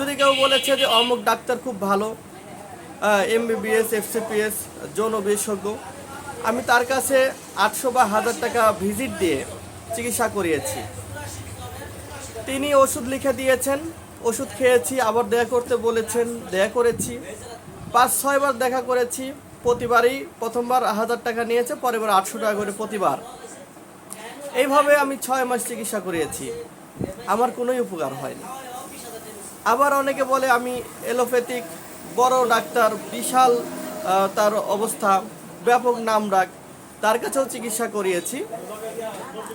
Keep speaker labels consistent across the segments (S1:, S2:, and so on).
S1: যদি কেউ বলেছে যে অমুক ডাক্তার খুব ভালো এম এমবিবিএস এফসিপিএস যৌন বিশেষজ্ঞ, আমি তার কাছে আটশো বা হাজার টাকা ভিজিট দিয়ে চিকিৎসা করিয়েছি। তিনি ওষুধ লিখে দিয়েছেন, ওষুধ খেয়েছি, আবার দেখা করতে বলেছেন, দেখা করেছি। পাঁচ ছয়বার দেখা করেছি, প্রতিবারই প্রথমবার হাজার টাকা নিয়েছে পরেরবার আটশো টাকা করে প্রতিবার। এইভাবে আমি ছয় মাস চিকিৎসা করিয়েছি। আমার কোনোই উপকার হয়নি। আবার অনেকে বলে আমি এলোপ্যাথিক, বড় ডাক্তার, বিশাল তার অবস্থা, ব্যাপক নাম ডাক, তার কাছেও চিকিৎসা করিয়েছি।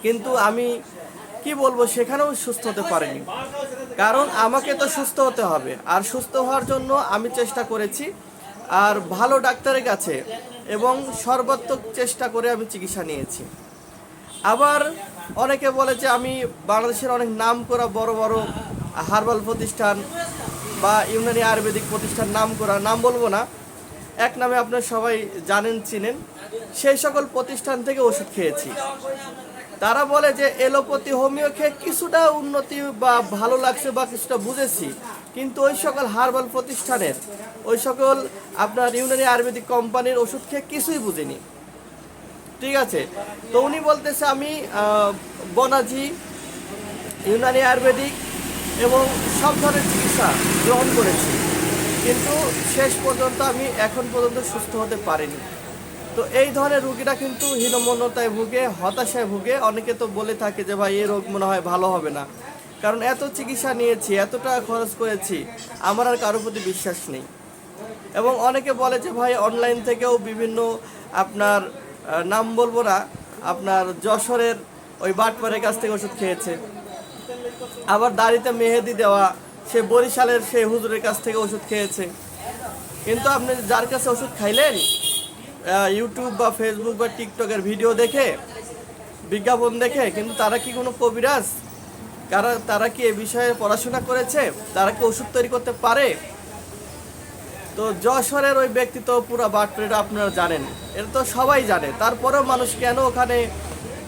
S1: কিন্তু আমি কি বলব, সেখানেও সুস্থ হতে পারিনি। কারণ আমাকে তো সুস্থ হতে হবে। আর সুস্থ হওয়ার জন্য আমি চেষ্টা করেছি। আর ভালো ডাক্তারের কাছে এবং সর্বাত্মক চেষ্টা করে আমি চিকিৎসা নিয়েছি। আবার অনেকে বলে যে আমি বাংলাদেশের অনেক নাম করা বড় বড় হার্বাল প্রতিষ্ঠান বা ইউনানি আয়ুর্বেদিক প্রতিষ্ঠান নাম করা নাম বলব না। এক নামে আপনারা সবাই জানেন, চিনেন। সেই সকল প্রতিষ্ঠান থেকে ওষুধ খেয়েছি। তারা বলে যে এলোপ্যাথি, হোমিও খেয়ে কিছুটা উন্নতি বা ভালো লাগছে বা কিছুটা বুঝেছি। কিন্তু ওই সকল হার্বাল প্রতিষ্ঠানের, ওই সকল আপনার ইউনানি আয়ুর্বেদিক কোম্পানির ওষুধ খেয়ে কিছুই বুঝিনি। ঠিক আছে? তো উনি বলতেছে, আমি বনাজি ইউনানি আয়ুর্বেদিক এবং সব ধরনের চিকিৎসা গ্রহণ করেছি। কিন্তু শেষ পর্যন্ত আমি এখন পর্যন্ত সুস্থ হতে পারিনি। তো এই ধরনের রুগীরা কিন্তু হীনমন্যতায় ভুগে, হতাশায় ভুগে। অনেকে তো বলে থাকে যে, ভাই এই রোগ মনে হয় ভালো হবে না। কারণ এত চিকিৎসা নিয়েছি এত টাকা খরচ করেছি, আমার আর কারোর প্রতি বিশ্বাস নেই। এবং অনেকে বলে যে, ভাই, অনলাইন থেকেও বিভিন্ন আপনার নাম বলব না, আপনার যশোরের ওই বাটপারের কাছ থেকে ওষুধ খেয়েছে। আবার দাড়িতে মেহেদি দেওয়া, সে বরিশালের সে হুজুরের কাছ থেকে ওষুধ খেয়েছে। কিন্তু আপনি যার কাছে ওষুধ খাইলেন ইউটিউব বা ফেসবুক বা টিকটকের ভিডিও দেখে, বিজ্ঞাপন দেখে, কিন্তু তারা কি কোনো কবিরাজ? কারা, তারা কি এ বিষয়ে পড়াশোনা করেছে? তারা কি ওষুধ তৈরি করতে পারে? তো যশোরের ওই ব্যক্তি তো পুরো বাটপেটা আপনারা জানেন। এটা তো সবাই জানে। তারপরেও মানুষ কেন ওখানে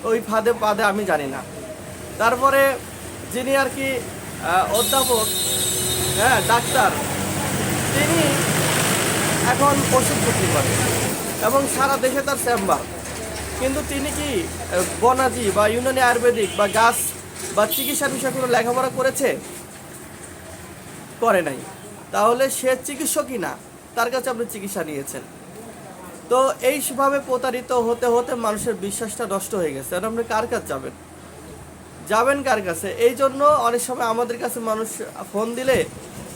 S1: ওই ফাঁদে পাদে আমি জানি না। তারপরে যিনি আর কি অধ্যাপক হ্যাঁ ডাক্তার, তিনি এখন ওষুধ বিক্রি করে এবং সারা দেশে তার চেম্বার। কিন্তু তিনি কি বনাজি বা ইউনানি আয়ুর্বেদিক বা গাছ বা চিকিৎসা বিষয়ে কোনো লেখাপড়া করেছে? করে নাই। তাহলে সে চিকিৎসকই না, তার কাছে আপনি চিকিৎসা নিয়েছেন। তো এইভাবে প্রতারিত হতে হতে মানুষের বিশ্বাসটা নষ্ট হয়ে গেছে। আর আপনি কার কাছে যাবেন? যাবেন কার কাছে? এই জন্য অনেক সময় আমাদের কাছে মানুষ ফোন দিলে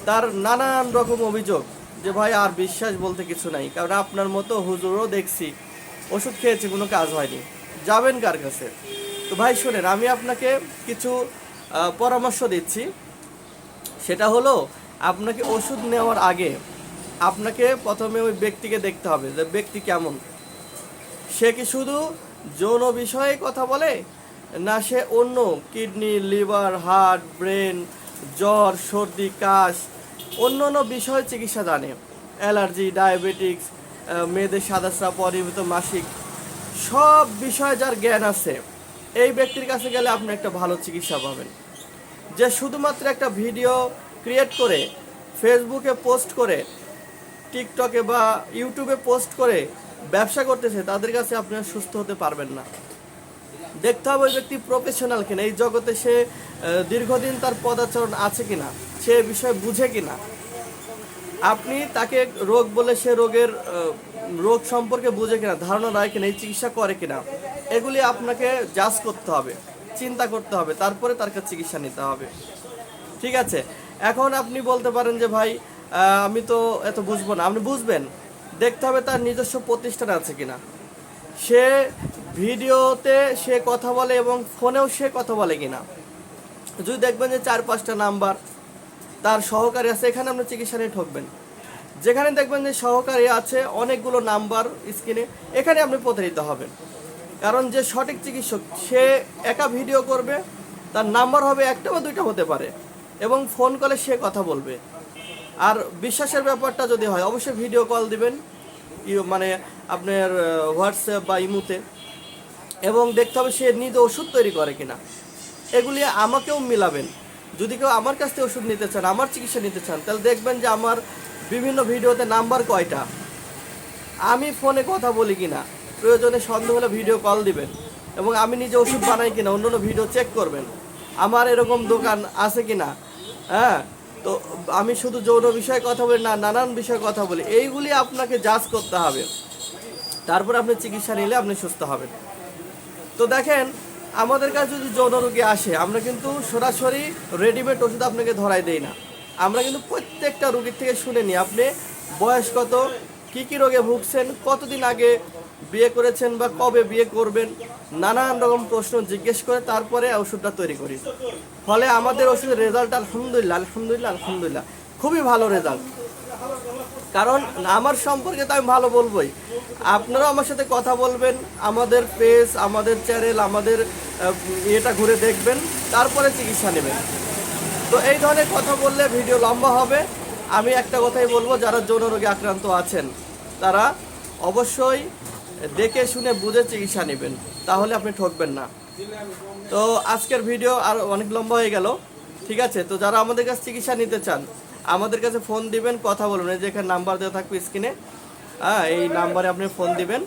S1: তার নানান রকম অভিযোগ যে, ভাই, আর বিশ্বাস বলতে কিছু নাই। কারণ আপনার মতো হুজুরও দেখছি, ওষুধ খেয়েছে, কোনো কাজ হয়নি। যাবেন কার কাছে? তো ভাই, শোনেন, আমি আপনাকে কিছু পরামর্শ দিচ্ছি। সেটা হলো, আপনাকে ওষুধ নেওয়ার আগে আপনাকে প্রথমে ওই ব্যক্তিকে দেখতে হবে যে, ব্যক্তি কেমন? সে কি শুধু যৌন বিষয়ে কথা বলে না সে অন্য কিডনি, লিভার, হার্ট, ব্রেন, জ্বর, সর্দি, কাশ অন্য অন্য বিষয়ে চিকিৎসা জানে। অ্যালার্জি, ডায়াবেটিক্স মেয়েদের সাদা স্রাব অনিয়মিত মাসিক, সব বিষয়ে যার জ্ঞান আছে, এই ব্যক্তির কাছে গেলে আপনি একটা ভালো চিকিৎসা পাবেন। যে শুধুমাত্র একটা ভিডিও ক্রিয়েট করে ফেসবুকে পোস্ট করে টিকটকে বা ইউটিউবে পোস্ট করে ব্যবসা করতেছে, তাদের কাছে আপনি সুস্থ হতে পারবেন না। দেখতে হবে ওই ব্যক্তি প্রফেশনাল কিনা, এই জগতে সে দীর্ঘদিন তার পদাচরণ আছে কিনা, সে বিষয়ে বুঝে কিনা। আপনি তাকে রোগ বলে সে রোগের রোগ সম্পর্কে বুঝে কিনা, ধারণা রায় কিনা, এই চিকিৎসা করে কিনা, এগুলি আপনাকে জাজ করতে হবে, চিন্তা করতে হবে, তারপরে তার কাছে চিকিৎসা নিতে হবে। ঠিক আছে? এখন আপনি বলতে পারেন যে, ভাই আমি তো এত বুঝব না। আপনি বুঝবেন, দেখতে হবে তার নিজস্ব প্রতিষ্ঠান আছে কিনা। সে ভিডিওতে সে কথা বলে এবং ফোনেও সে কথা বলে কিনা। যদি দেখবেন যে চার, পাঁচটা নাম্বার তার সহকারী আছে, এখানে আপনি চিকিৎসা নিয়ে ঠকবেন। যেখানে দেখবেন যে সহকারী আছে, অনেকগুলো নাম্বার স্ক্রিনে, এখানে আপনি প্রতারিত হবেন। কারণ যে সঠিক চিকিৎসক, সে একা ভিডিও করবে, তার নাম্বার হবে একটা বা দুইটা হতে পারে, এবং ফোন কলে সে কথা বলবে। আর বিশ্বাসের ব্যাপারটা যদি হয়, অবশ্যই ভিডিও কল দিবেন মানে আপনার হোয়াটসঅ্যাপ বা ইমুতে। এবং দেখতে হবে সে নিজে ওষুধ তৈরি করে কিনা। এগুলি আমাকেও মিলাবেন। যদি কেউ আমার কাছ থেকে ওষুধ নিতে চান, আমার চিকিৎসা নিতে চান, তাহলে দেখবেন যে আমার বিভিন্ন ভিডিওতে নাম্বার কয়টা? আমি ফোনে কথা বলি কিনা? প্রয়োজনে সন্দেহ হলে ভিডিও কল দিবেন এবং আমি নিজে ওষুধ বানাই কিনা, অন্য ভিডিও চেক করবেন। আমার এরকম দোকান আছে কিনা? হ্যাঁ তো আমি শুধু যৌন বিষয়ে কথা বলি না, নানান বিষয়ে কথা বলি। এইগুলি আপনাকে জাজ করতে হবে। তারপর আপনি চিকিৎসা নিলে আপনি সুস্থ হবেন। তো দেখেন, আমাদের কাছে যদি যৌন রোগী আসে, আমরা কিন্তু সরাসরি রেডিমেড ওষুধ আপনাকে ধরাই দেই না। আমরা কিন্তু প্রত্যেকটা রোগীর থেকে শুনে নিই, আপনি বয়স কত, কী কী রোগে ভুগছেন, কতদিন আগে বিয়ে করেছেন বা কবে বিয়ে করবেন, নানান রকম প্রশ্ন জিজ্ঞেস করে তারপরে ওষুধটা তৈরি করি। ফলে আমাদের ওষুধের রেজাল্ট আলহামদুলিল্লাহ আলহামদুলিল্লাহ আলহামদুলিল্লাহ, খুবই ভালো রেজাল্ট কারণ আমার সম্পর্কে তো আমি ভালো বলবোই। আপনারাও আমার সাথে কথা বলবেন, আমাদের পেজ আমাদের চ্যানেল আমাদের ইয়েটা ঘুরে দেখবেন, তারপরে চিকিৎসা নেবেন। তো এই ধরনের কথা বললে ভিডিও লম্বা হবে। আমি একটা কথাই বলব, যারা যৌন রোগে আক্রান্ত আছেন, তারা অবশ্যই দেখে শুনে বুঝে চিকিৎসা নেবেন, তাহলে আপনি ঠকবেন না। তো আজকের ভিডিও আর অনেক লম্বা হয়ে গেল, ঠিক আছে? তো যারা আমাদের কাছে চিকিৎসা নিতে চান আমাদের কাছে ফোন দিবেন, কথা বলবেন এই যে এখানে নাম্বার দেওয়া থাকবে স্ক্রিনে হ্যাঁ এই নাম্বারে আপনি ফোন দিবেন।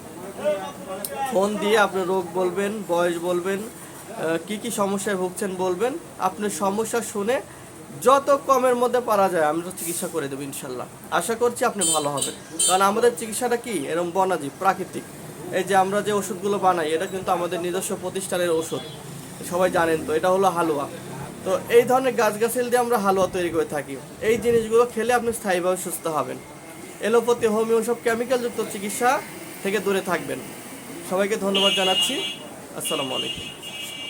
S1: ফোন দিয়ে আপনি রোগ বলবেন, বয়স বলবেন কি কি সমস্যায় ভুগছেন বলবেন। আপনি সমস্যা শুনে যত কমের মধ্যে পারা যায়, আমরা চিকিৎসা করে দেবো ইনশাল্লাহ। আশা করছি আপনি ভালো হবেন। কারণ আমাদের চিকিৎসাটা কি? এরকম বনাজি, প্রাকৃতিক। এই যে আমরা যে ওষুধগুলো বানাই, এটা কিন্তু আমাদের নিজস্ব প্রতিষ্ঠানের ওষুধ। সবাই জানেন তো, এটা হলো হালুয়া। তো এই ধরনের গাছগাছালি দিয়ে আমরা হালুয়া তৈরি করে থাকি। এই জিনিসগুলো খেলে আপনি স্থায়ীভাবে সুস্থ হবেন। এলোপ্যাথি, হোমিও সব কেমিক্যালযুক্ত চিকিৎসা থেকে দূরে থাকবেন। সবাইকে ধন্যবাদ জানাচ্ছি। আসসালামু আলাইকুম।